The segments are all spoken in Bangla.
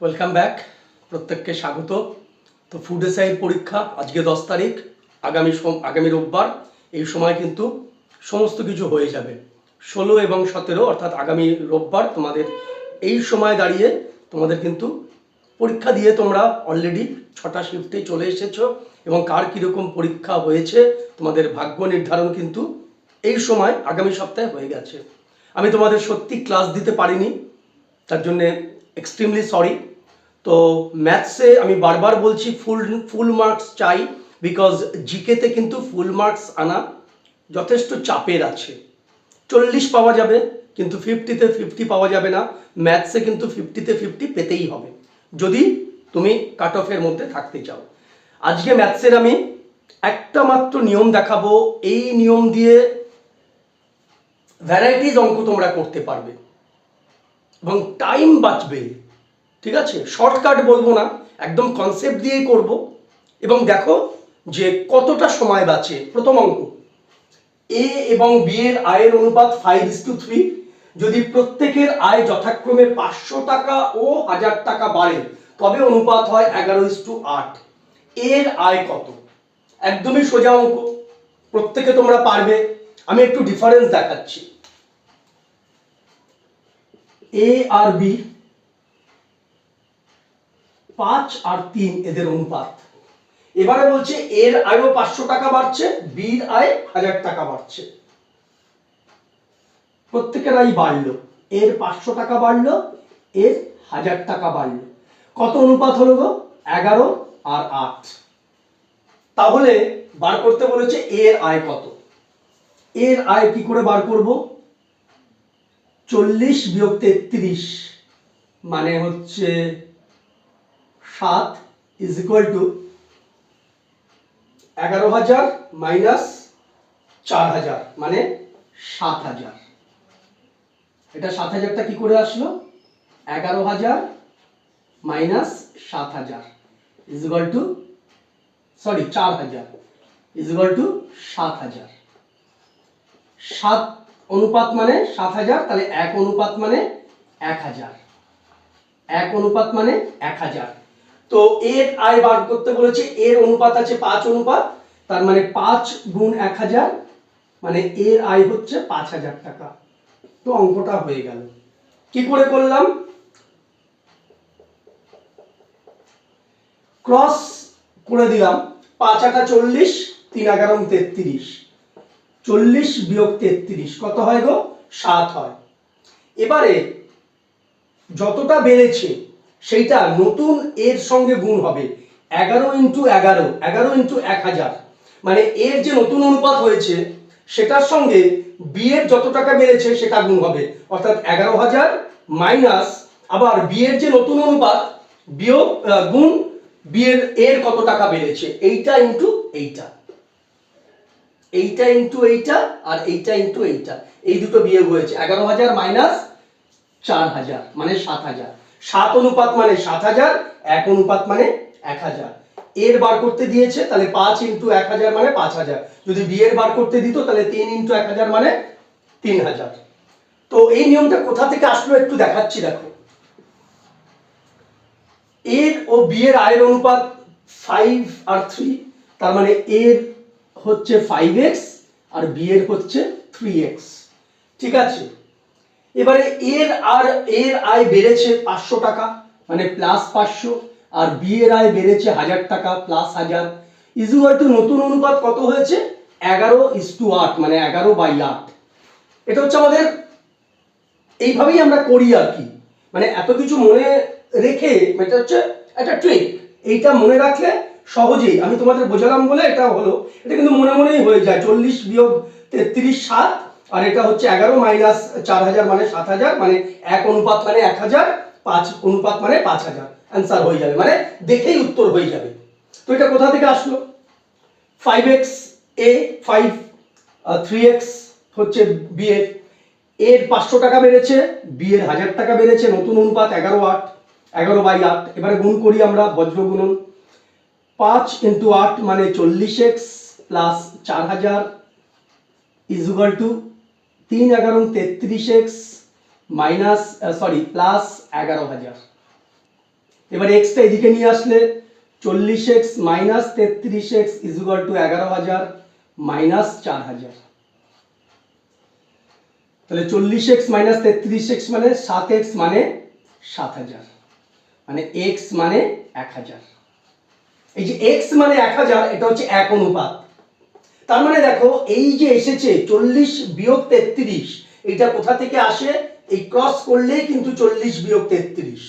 ওয়েলকাম ব্যাক প্রত্যেককে স্বাগত। তো ফুড এসআইয়ের পরীক্ষা আজকে দশ তারিখ, আগামী আগামী রোববার। এই সময় কিন্তু সমস্ত কিছু হয়ে যাবে। ষোলো এবং সতেরো, অর্থাৎ আগামী রোববার তোমাদের এই সময় দাঁড়িয়ে তোমাদের কিন্তু পরীক্ষা দিয়ে তোমরা অলরেডি ছটা শিফটে চলে এসেছ এবং কার কীরকম পরীক্ষা হয়েছে, তোমাদের ভাগ্য নির্ধারণ কিন্তু এই সময়, আগামী সপ্তাহে হয়ে গেছে। আমি তোমাদের সত্যি ক্লাস দিতে পারিনি, তার জন্যে এক্সট্রিমলি সরি তো ম্যাথসে আমি বারবার বলছি ফুল ফুল মার্কস চাই বিকজ জিকেতে কিন্তু ফুল মার্কস আনা যথেষ্ট চাপের আছে। চল্লিশ পাওয়া যাবে, কিন্তু ফিফটিতে ফিফটি পাওয়া যাবে না। ম্যাথসে কিন্তু ফিফটিতে ফিফটি পেতেই হবে। যদি তুমি কাট অফের মধ্যে থাকতে চাও। আজকে ম্যাথসের আমি একটা মাত্র নিয়ম দেখাবো। এই নিয়ম দিয়ে ভ্যারাইটিজ অঙ্ক তোমরা করতে পারবে। এবং টাইম বাঁচবে। ঠিক আছে? শর্টকাট বলব না। একদম কনসেপ্ট দিয়েই করব। এবং দেখো যে কতটা সময় বাঁচে। প্রথম অঙ্ক। এ এবং বি এর আয়ের অনুপাত ফাইভ ইস টু থ্রি যদি প্রত্যেকের আয় যথাক্রমে পাঁচশো টাকা ও হাজার টাকা বাড়ে, তবে অনুপাত হয় এগারো ইস টু আট। এর আয় কত? একদমই সোজা অঙ্ক। প্রত্যেকে তোমরা পারবে। আমি একটু ডিফারেন্স দেখাচ্ছি। এ আর বি পাঁচ আর তিন এদের অনুপাত। এবারে বলছে এর আয়ও পাঁচশো টাকা বাড়ছে বির আয় হাজার টাকা বাড়ছে। প্রত্যেকের আয় বাড়লো, এর পাঁচশো টাকা বাড়লো, এর হাজার টাকা বাড়লো। কত অনুপাত হলো গো? এগারো আর আট। তাহলে বার করতে বলেছে এর আয় কত? এর আয় কি করে বার করব? চল্লিশ বিয়োগ তেত্রিশ মানে হচ্ছে সাত ইজ ইকুয়াল টু এগারো হাজার মাইনাস চার হাজার মানে সাত হাজার। এটা সাত হাজারটা কি করে আসলো? এগারো হাজার মাইনাস সাত হাজার ইজ ইকুয়াল টু সরি চার হাজার ইজ ইকুয়াল টু সাত হাজার। সাত অনুপাত মানে সাত হাজার, তাহলে এক অনুপাত মানে এক হাজার। এক অনুপাত মানে এক হাজার। তো এর আয় বার করতে বলেছে, এর অনুপাত আছে পাঁচ অনুপাত, তার মানে পাঁচ গুণ এক হাজার মানে এর আয় হচ্ছে পাঁচ হাজার টাকা। তো অঙ্কটা হয়ে গেল। কি করে করলাম? ক্রস করে দিলাম, পাঁচ আটা চল্লিশ, তিন এগারো তেত্রিশ। চল্লিশ বিয়োগ তেত্রিশ, কত হয় গো? সাত হয়। এবারে যতটা বেড়েছে, সেইটা নতুন এর সঙ্গে গুণ হবে। এগারো ইন্টু এগারো এগারো ইন্টু এক হাজার। মানে এর যে নতুন অনুপাত হয়েছে, সেটার সঙ্গে বি এর যত টাকা বেড়েছে, সেটা গুণ হবে। অর্থাৎ এগারো হাজার মাইনাস আবার বি এর যে নতুন অনুপাত, বিয়োগ গুণ বি এর এর কত টাকা বেড়েছে? এইটা ইন্টু এইটা। এইটা ইন্টু এইটা আর এইটা ইন্টু এইটা। এই দুটো বিয়োগ হয়েছে। এগারো হাজার মাইনাস চার হাজার মানে সাত হাজার। সাত অনুপাত মানে সাত হাজার, এক অনুপাত মানে এক হাজার। এর বার করতে দিয়েছে, তাহলে পাঁচ ইন্টু এক হাজার মানে পাঁচ হাজার। যদি বিয়ের বার করতে দিত, তাহলে তিন ইন্টু এক হাজার মানে তিন হাজার। তো এই নিয়মটা কোথা থেকে আসলো একটু দেখাচ্ছি, দেখো। এর ও বিয়ের আয়ের অনুপাত ফাইভ আর থ্রি তার মানে এর হচ্ছে ফাইভ এক্স আর বি এর হচ্ছে থ্রি এক্স ঠিক আছে? এবারে এর আর, এর আয় বেড়েছে পাঁচশো টাকা মানে প্লাস পাঁচশো, আর বি এর আয় বেড়েছে হাজার টাকা প্লাস হাজার। ইজুয়াল টু নতুন অনুপাত কত হয়েছে? এগারো ইস টু আট মানে এগারো বাই আট এটা হচ্ছে আমাদের, এইভাবেই আমরা করি আর কি। মানে এত কিছু মনে রেখে, এটা হচ্ছে একটা ট্রিক এইটা মনে রাখলে সহজেই আমি তোমাদের বোঝালাম বলে এটা হলো, এটা কিন্তু মনে মনেই হয়ে যায়, চল্লিশ বিয়োগ তেত্রিশ সাত, আর এটা হচ্ছে এগারো মাইনাস চার হাজার মানে সাত হাজার মানে এক অনুপাত মানে এক হাজার, পাঁচ অনুপাত মানে পাঁচ হাজার। অ্যান্সার হয়ে যাবে মানে দেখেই উত্তর হয়ে যাবে। তো এটা কোথা থেকে আসলো? ফাইভ এক্স এ ফাইভ থ্রি এক্স হচ্ছে বি এর। পাঁচশো টাকা বেড়েছে বি এর হাজার টাকা বেড়েছে, নতুন অনুপাত এগারো আট, এগারো বাই আট। এবারে গুণ করি আমরা বজ্র গুণন পাঁচ ইন্টু আট মানে চল্লিশ এক্স প্লাস চার হাজার ইজুগাল টু তিন এগারো তেত্রিশ এক্স মাইনাস সরি প্লাস এগারো হাজার। এবার এক্সটা এদিকে নিয়ে আসলে, চল্লিশ এক্স মাইনাস তেত্রিশ এক্স ইজুগাল টু এগারো হাজার মাইনাস চার হাজার। তাহলে চল্লিশ এক্স মাইনাস তেত্রিশ এক্স মানে সাত এক্স মানে সাত হাজার। মানে এক্স মানে এক হাজার। এই যে এক্স মানে এক হাজার, এটা হচ্ছে এক অনুপাত। তার মানে দেখো, এই যে এসেছে চল্লিশ বিয়োগ তেত্রিশ, এটা কোথা থেকে আসে? এই ক্রস করলেই কিন্তু চল্লিশ বিয়োগ তেত্রিশ।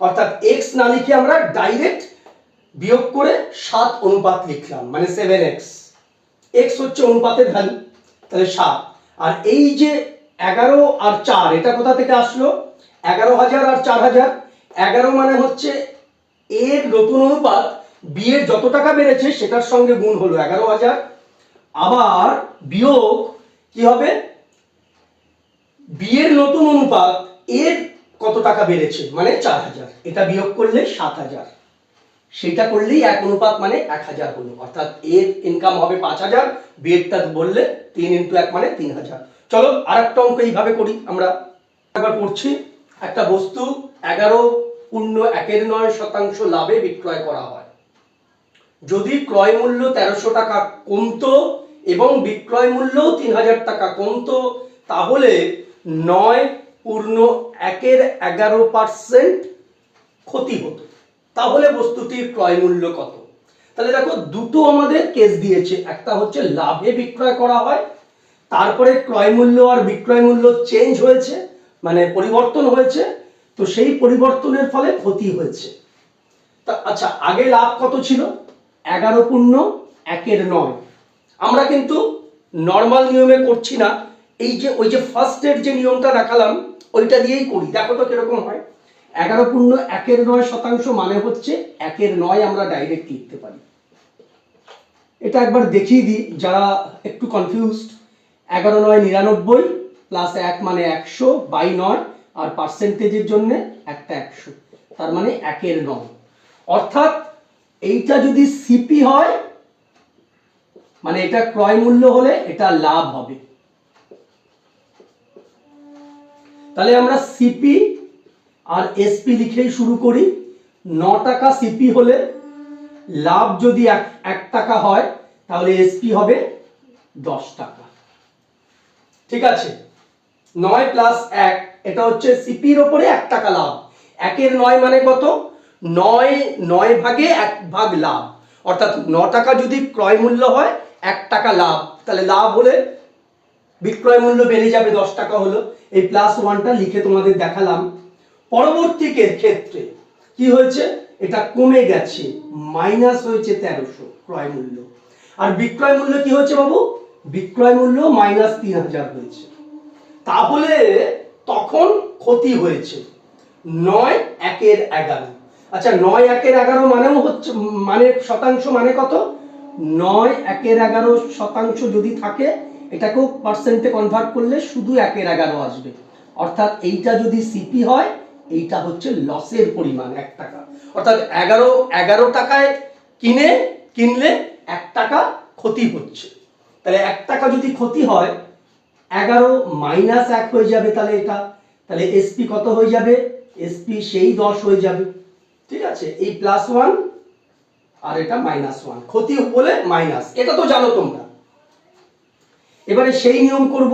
অর্থাৎ এক্স না লিখে আমরা ডাইরেক্ট বিয়োগ করে সাত অনুপাত লিখলাম মানে সেভেন এক্স এক্স হচ্ছে অনুপাতের ভ্যালু তাহলে সাত। আর এই যে এগারো আর চার, এটা কোথা থেকে আসলো? এগারো হাজার আর চার হাজার। এগারো মানে হচ্ছে এর নতুন অনুপাত বি এর যত টাকা বেড়েছে সেটার সঙ্গে গুণ হলো এগারো হাজার। আবার বিয়োগ কি হবে? বিয়ের নতুন অনুপাত এর কত টাকা বেড়েছে? মানে চার হাজার। এটা বিয়োগ করলে সাত হাজার। সেটা করলেই এক অনুপাত মানে এক হাজার হলো। অর্থাৎ এর ইনকাম হবে পাঁচ হাজার, বিয়েরটা বললে তিন ইন্টু এক মানে তিন হাজার। চলো আর একটা অঙ্ক এইভাবে করি আমরা। একবার পড়ছি, একটা বস্তু এগারো পূর্ণ একের নয় শতাংশ লাভে বিক্রয় করা হয়। যদি ক্রয় মূল্য তেরোশো টাকা কমতো এবং বিক্রয় মূল্যও তিন হাজার টাকা কমতো, তাহলে নয় পূর্ণ একের এগারো পার্সেন্ট ক্ষতি হতো। তাহলে বস্তুটির ক্রয় মূল্য কত? তাহলে দেখো, দুটো আমাদের কেস দিয়েছে। একটা হচ্ছে লাভে বিক্রয় করা হয়, তারপরে ক্রয় মূল্য আর বিক্রয় মূল্য চেঞ্জ হয়েছে মানে পরিবর্তন হয়েছে, তো সেই পরিবর্তনের ফলে ক্ষতি হয়েছে। তা আচ্ছা আগে লাভ কত ছিল? এগারো পূর্ণ, একের নয়। আমরা কিন্তু নর্মাল নিয়মে করছি না। এই যে, ওই যে ফার্স্টের যে নিয়মটা দেখালাম, ওইটা দিয়েই করি। দেখো তো কীরকম হয়। এগারো পূর্ণ, একের নয় শতাংশ মানে হচ্ছে একের নয় আমরা ডাইরেক্ট লিখতে পারি। এটা একবার দেখিয়ে দিই, যারা একটু কনফিউজড এগারো নয় নিরানব্বই প্লাস এক মানে একশো বাই নয়, আর পার্সেন্টেজের জন্য একটা একশো। তার মানে একের নয়। অর্থাৎ এইটা যদি সিপি হয় মানে এটা ক্রয় মূল্য হলে এটা লাভ হবে। তাহলে আমরা সিপি আর এসপি লিখেই শুরু করি। ন টাকা সিপি হলে লাভ যদি এক টাকা হয়, তাহলে এসপি হবে দশ টাকা। ঠিক আছে? নয় প্লাস এক, এটা হচ্ছে সিপির ওপরে এক টাকা লাভ। একের নয় মানে কত? নয় নয় ভাগে এক ভাগ লাভ। অর্থাৎ ন টাকা যদি ক্রয় মূল্য হয়, এক টাকা লাভ। তাহলে লাভ হলে বিক্রয় মূল্য বেড়ে যাবে, দশ টাকা হলো। এই প্লাস ওয়ানটা লিখে তোমাদের দেখালাম। পরবর্তীকে ক্ষেত্রে কি হয়েছে? এটা কমে গেছে। মাইনাস হয়েছে তেরোশো ক্রয় মূল্য। আর বিক্রয় মূল্য কি হয়েছে বাবু? বিক্রয় মূল্য মাইনাস তিন হাজার হয়েছে। তাহলে তখন ক্ষতি হয়েছে। নয়, একের এগারো। আচ্ছা নয় একের এগারো মানেও হচ্ছে মানে শতাংশ মানে কত? নয় একের এগারো শতাংশ যদি থাকে, এটাকেও পার্সেন্টে কনভার্ট করলে শুধু একের এগারো আসবে। অর্থাৎ এইটা যদি সিপি হয়, এইটা হচ্ছে লসের পরিমাণ, এক টাকা। অর্থাৎ এগারো এগারো টাকায় কিনে, কিনলে এক টাকা ক্ষতি হচ্ছে। তাহলে এক টাকা যদি ক্ষতি হয়, এগারো মাইনাস এক হয়ে যাবে তাহলে এটা। তাহলে এসপি কত হয়ে যাবে? এসপি সেই দশ হয়ে যাবে। ঠিক আছে? এই প্লাস ওয়ান আর এটা মাইনাস ওয়ান ক্ষতি বলে মাইনাস এটা তো জানো তোমরা। এবারে সেই নিয়ম করব।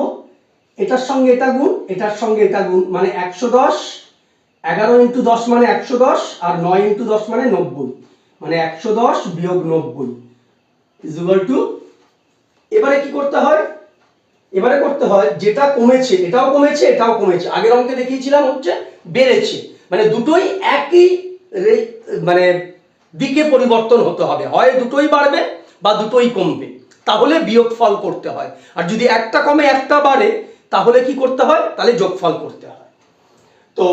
এটার সঙ্গে এটা গুণ, এটার সঙ্গে এটা গুণ। মানে একশো দশ, এগারো ইন্টু দশ মানে একশো দশ, আর নয় ইন্টু দশ মানে নব্বই। মানে একশো দশ বিয়োগ নব্বই। ইজুয়াল টু এবারে কি করতে হয়? এবারে করতে হয়, যেটা কমেছে, এটাও কমেছে এটাও কমেছে। আগের অঙ্কে দেখিয়েছিলাম হচ্ছে বেড়েছে। মানে দুটোই একই মানে দিকে পরিবর্তন হতে হবে। হয় দুটোই বাড়বে বা দুটোই কমবে। তাহলে বিয়োগফল করতে হয়। আর যদি একটা কমে, একটা বাড়ে, তাহলে কি করতে হয়? তাহলে যোগফল করতে হয়। তো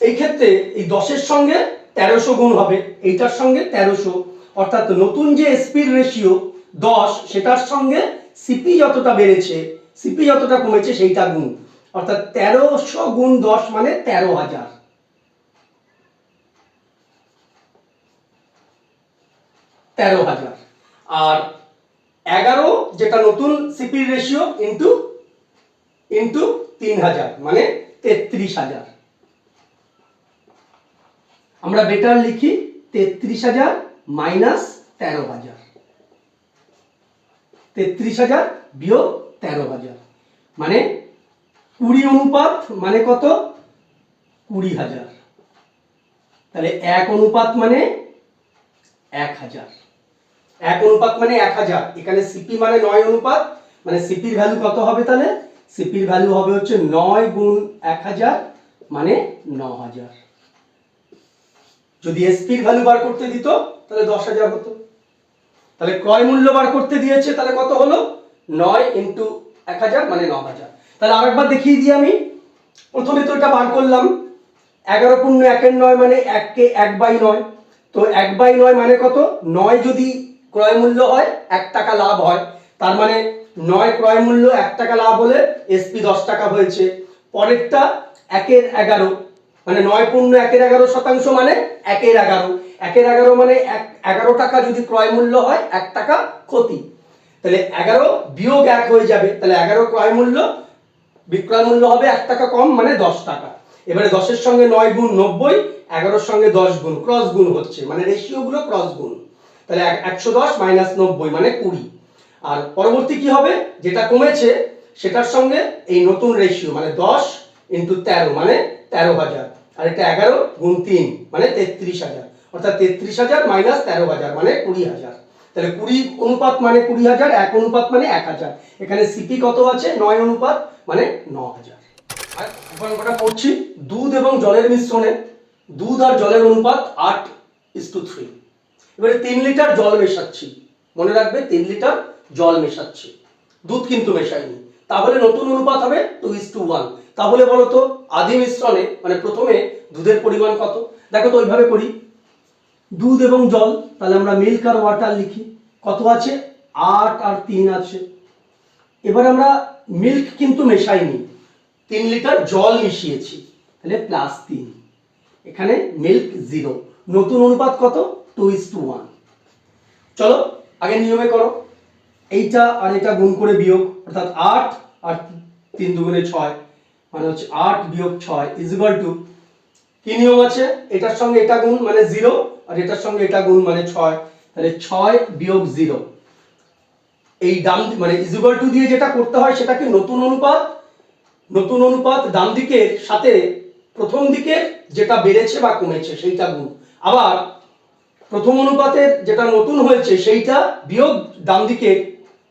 এই ক্ষেত্রে এই দশের সঙ্গে তেরোশো গুণ হবে। এইটার সঙ্গে তেরোশো। অর্থাৎ নতুন যে এসপির রেশিও দশ, সেটার সঙ্গে সিপি যতটা বেড়েছে সিপি যতটা কমেছে, সেইটা গুণ। অর্থাৎ তেরোশো গুণ দশ মানে তেরো হাজার। তেরো হাজার। আর এগারো যেটা নতুন সিপির রেশিও ইন্টু ইন্টু তিন হাজার মানে তেত্রিশ হাজার। আমরা বেটার লিখি তেত্রিশ হাজার মাইনাস তেরো হাজার। তেত্রিশ হাজার বিয়োগ তেরো হাজার। মানে কুড়ি অনুপাত মানে কত? কুড়ি হাজার। তাহলে এক অনুপাত মানে এক হাজার। এক অনুপাত মানে এক হাজার। এখানে সিপি মানে নয় অনুপাত মানে সিপির ভ্যালু কত হবে তাহলে? সিপির ভ্যালু হবে হচ্ছে নয় গুণ এক হাজার মানে ন হাজার। যদি এসপির ভ্যালু বার করতে দিত, তাহলে দশ হাজার হতো। তাহলে ক্রয় মূল্য বার করতে দিয়েছে, তাহলে কত হলো? নয় ইন্টু এক হাজার মানে ন হাজার। তাহলে আরেকবার দেখিয়ে দিই আমি। প্রথমে তো এটা বার করলাম। এগারো পূর্ণ একের নয় মানে এককে এক বাই নয়। তো এক বাই নয় মানে কত? নয় যদি ক্রয় মূল্য হয়, এক টাকা লাভ হয়। তার মানে নয় ক্রয় মূল্য, এক টাকা লাভ হলে এসপি দশ টাকা হয়েছে। পরেরটা একের এগারো। মানে নয় পূর্ণ একের এগারো শতাংশ মানে একের এগারো। একের এগারো মানে এক, এগারো টাকা যদি ক্রয় মূল্য হয়, এক টাকা ক্ষতি। তাহলে এগারো বিয়োগ এক হয়ে যাবে। তাহলে এগারো ক্রয় মূল্য, বিক্রয় মূল্য হবে এক টাকা কম মানে দশ টাকা। এবারে দশের সঙ্গে নয় গুণ নব্বই, এগারোর সঙ্গে দশ গুণ, ক্রস গুণ হচ্ছে। মানে রেশিও গুলো ক্রস গুণ। তাহলে এক- একশো দশ মাইনাস নব্বই মানে কুড়ি। আর পরবর্তী কি হবে? যেটা কমেছে, সেটার সঙ্গে এই নতুন রেশিও মানে দশ ইন্টু তেরো মানে তেরো হাজার। আর এটা এগারো গুণ তিন মানে তেত্রিশ হাজার। অর্থাৎ তেত্রিশ হাজার মাইনাস তেরো হাজার মানে কুড়ি হাজার। তাহলে কুড়ি অনুপাত মানে কুড়ি হাজার, এক অনুপাত মানে এক হাজার। এখানে সিপি কত আছে? নয় অনুপাত মানে ন হাজার। আর অঙ্কটা পড়ছি দুধ এবং জলের মিশ্রণে। দুধ আর জলের অনুপাত আট ইস টু থ্রি এবারে তিন লিটার জল মেশাচ্ছি। মনে রাখবে, তিন লিটার জল মেশাচ্ছি। দুধ কিন্তু মেশাইনি। তাহলে নতুন অনুপাত হবে টু ইস টু ওয়ান। তাহলে বলো তো আদি মিশ্রণে মানে প্রথমে দুধের পরিমাণ কত? দেখো তো ওইভাবে করি। দুধ এবং জল, তাহলে আমরা মিল্ক আর ওয়াটার লিখি। কত আছে? আট আর তিন আছে। এবার আমরা মিল্ক কিন্তু মেশাইনি। তিন লিটার জল মিশিয়েছি। তাহলে প্লাস তিন। এখানে মিল্ক জিরো। নতুন অনুপাত কত? টু ইস টু ওয়ান চলো, আগে নিয়মে করো। এইটা আর এটা গুণ করে বিয়োগ, অর্থাৎ আট আর তিন দুগুণে ছয় মানে হচ্ছে আট বিয়োগ ছয় ইজ টু কি নিয়ম আছে? এটার সঙ্গে এটা গুণ মানে জিরো আর এটার সঙ্গে এটা গুণ মানে ছয়, তাহলে ছয় বিয়োগ জিরো এই ডান মানে ইজ টু দিয়ে যেটা করতে হয় সেটাকে নতুন অনুপাত নতুন অনুপাত ডান দিকের সাথে প্রথম দিকের যেটা বেড়েছে বা কমেছে সেইটা গুণ। আবার প্রথম অনুপাতের যেটা নতুন হয়েছে, সেইটা বিয়োগ ডান দিকের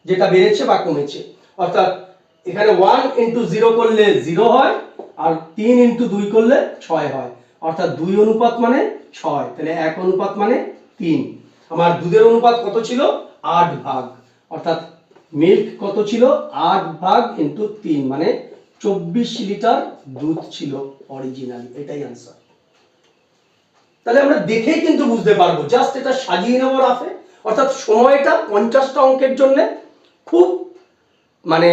যেটা বেড়েছে বা কমেছে। অর্থাৎ এখানে ওয়ান ইন্টু জিরো করলে জিরো হয় আর তিন ইন্টু দুই করলে ছয় হয়। অর্থাৎ দুই অনুপাত মানে ছয়, তাহলে এক অনুপাত মানে তিন। আমার দুধের অনুপাত কত ছিল? আট ভাগ। অর্থাৎ মিল্ক কত ছিল? আট ভাগ ইন্টু তিন মানে চব্বিশ লিটার দুধ ছিল অরিজিনালি এটাই আনসার তাহলে আমরা দেখেই কিন্তু বুঝতে পারব। জাস্ট এটা সাজিয়ে নেব রাফে। অর্থাৎ সময়টা পঞ্চাশটা অঙ্কের জন্য খুব মানে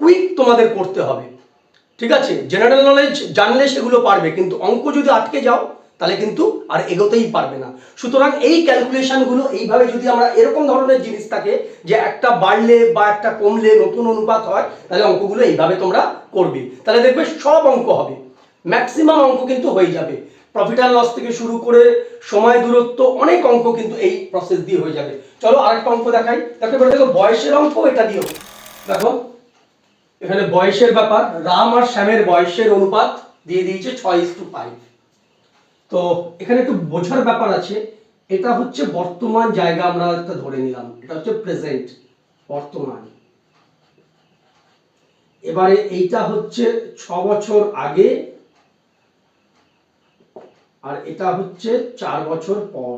কুইক তোমাদের করতে হবে। ঠিক আছে? জেনারেল নলেজ জানলে সেগুলো পারবে, কিন্তু অঙ্ক যদি আটকে যাও, তাহলে কিন্তু আর এগোতেই পারবে না। সুতরাং এই ক্যালকুলেশনগুলো এইভাবে যদি আমরা এরকম ধরনের জিনিস থাকে যে একটা বাড়লে বা একটা কমলে নতুন অনুপাত হয়, তাহলে অঙ্কগুলো এইভাবে তোমরা করবে। তাহলে দেখবে সব অঙ্ক হবে। ম্যাক্সিমাম অঙ্ক কিন্তু হয়ে যাবে। প্রফিট অ্যান্ড লস থেকে শুরু করে সময় দূরত্ব অনেক অঙ্ক কিন্তু এই প্রসেস দিয়ে হয়ে যাবে। চলো আরেকটা অঙ্ক দেখাই। দেখো, এবার দেখো, বয়সের অঙ্ক এটা দিও দেখো, এখানে বয়সের ব্যাপার, রাম আর শ্যামের বয়সের অনুপাত দিয়ে দিয়েছে ছয় ইস টু ফাইভ তো এখানে একটু বোঝার ব্যাপার আছে, এটা হচ্ছে বর্তমান জায়গা আমরা একটা ধরে নিলাম, এটা হচ্ছে প্রেজেন্ট বর্তমান। এবারে এইটা হচ্ছে ছ বছর আগে আর এটা হচ্ছে চার বছর পর।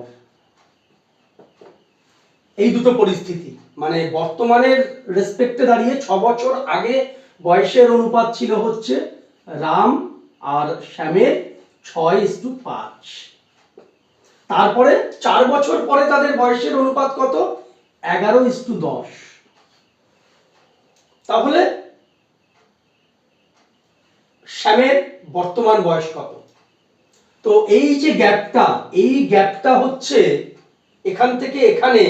এই দুটো পরিস্থিতি মানে বর্তমানের রেসপেক্টে দাঁড়িয়ে ছ বছর আগে বয়সের অনুপাত ছিল হচ্ছে রাম আর শ্যামের ছয় ইস টু পাঁচ। তারপরে চার বছর পরে তাদের বয়সের অনুপাত কত? এগারো ইস টু দশ। তাহলে শ্যামের বর্তমান বয়স কত? তো এই যে গ্যাপটা, এই গ্যাপটা হচ্ছে এখান থেকে এখানে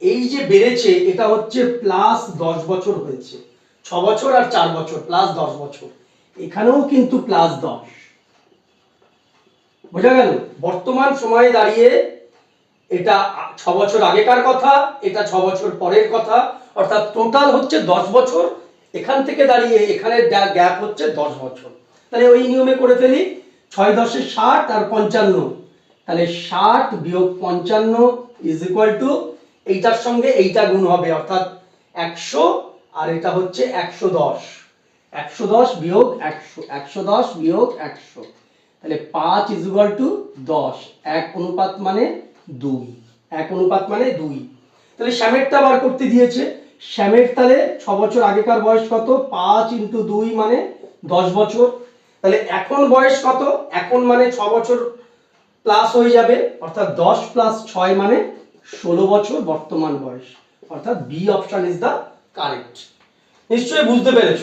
এই যে বেড়েছে, এটা হচ্ছে প্লাস দশ বছর হয়েছে। ছ বছর আর চার বছর প্লাস দশ বছর। এখানেও কিন্তু প্লাস দশ। বোঝা গেল? বর্তমান সময়ে দাঁড়িয়ে এটা ছ বছর আগেকার কথা, এটা ছ বছর পরের কথা, অর্থাৎ টোটাল হচ্ছে দশ বছর। এখান থেকে দাঁড়িয়ে এখানে গ্যাপ হচ্ছে দশ বছর। তাহলে ওই নিয়মে করে ফেলি। ছয় দশে ষাট আর পঞ্চান্ন। তাহলে ষাট বিয়োগ পঞ্চান্ন ইজ ইকুয়াল টু এইটার সঙ্গে এইটা গুণ হবে, অর্থাৎ একশো, আর এটা হচ্ছে একশো দশ। একশো দশ বিয়োগ একশো একশো দশ বিয়োগ একশো। তাহলে পাঁচ ইজ ইকুয়াল টু দশ, এক অনুপাত মানে দুই, এক অনুপাত মানে দুই। তাহলে শ্যামেরটা বার করতে দিয়েছে। শ্যামের তাহলে ছ বছর আগেকার বয়স কত? পাঁচ ইন্টু দুই মানে দশ বছর। তাহলে এখন বয়স কত? এখন মানে ছ বছর প্লাস হয়ে যাবে, অর্থাৎ দশ প্লাস ছয় মানে ষোলো বছর বর্তমান বয়স, অর্থাৎ B option is the correct নিশ্চয়ই বুঝতে পেরেছ?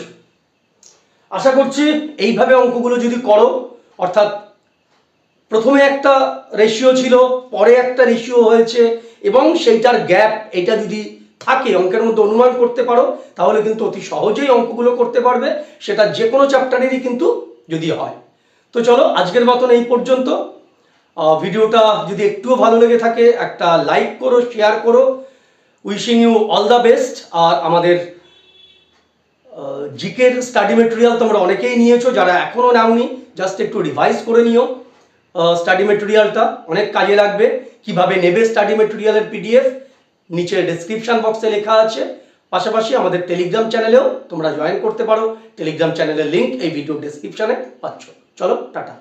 আশা করছি এইভাবে অঙ্কগুলো যদি করো, অর্থাৎ প্রথমে একটা রেশিও ছিল, পরে একটা রেশিও হয়েছে, এবং সেইটার গ্যাপ এটা যদি থাকে, অঙ্কের মধ্যে অনুমান করতে পারো, তাহলে কিন্তু অতি সহজেই অঙ্কগুলো করতে পারবে। সেটা যে কোনো চ্যাপ্টারেরই কিন্তু যদি হয়। তো চলো, আজকের মতন এই পর্যন্ত। ভিডিওটা যদি একটুও ভালো লেগে থাকে, একটা লাইক করো শেয়ার করো। Wishing you all the best আর আমাদের জিকের স্টাডি মেটেরিয়াল তোমরা অনেকেই নিয়েছো, যারা এখনও নাওনি জাস্ট একটু রিভাইজ করে নিও। স্টাডি মেটেরিয়ালটা অনেক কাজে লাগবে। কীভাবে নেবে স্টাডি মেটেরিয়ালের পিডিএফ নিচে ডেসক্রিপশন বক্সে লেখা আছে। পাশাপাশি আমাদের টেলিগ্রাম চ্যানেলেও তোমরা জয়েন করতে পারো। টেলিগ্রাম চ্যানেলের লিঙ্ক এই ভিডিও ডিসক্রিপশানে পাচ্ছ। চলো, টাটা।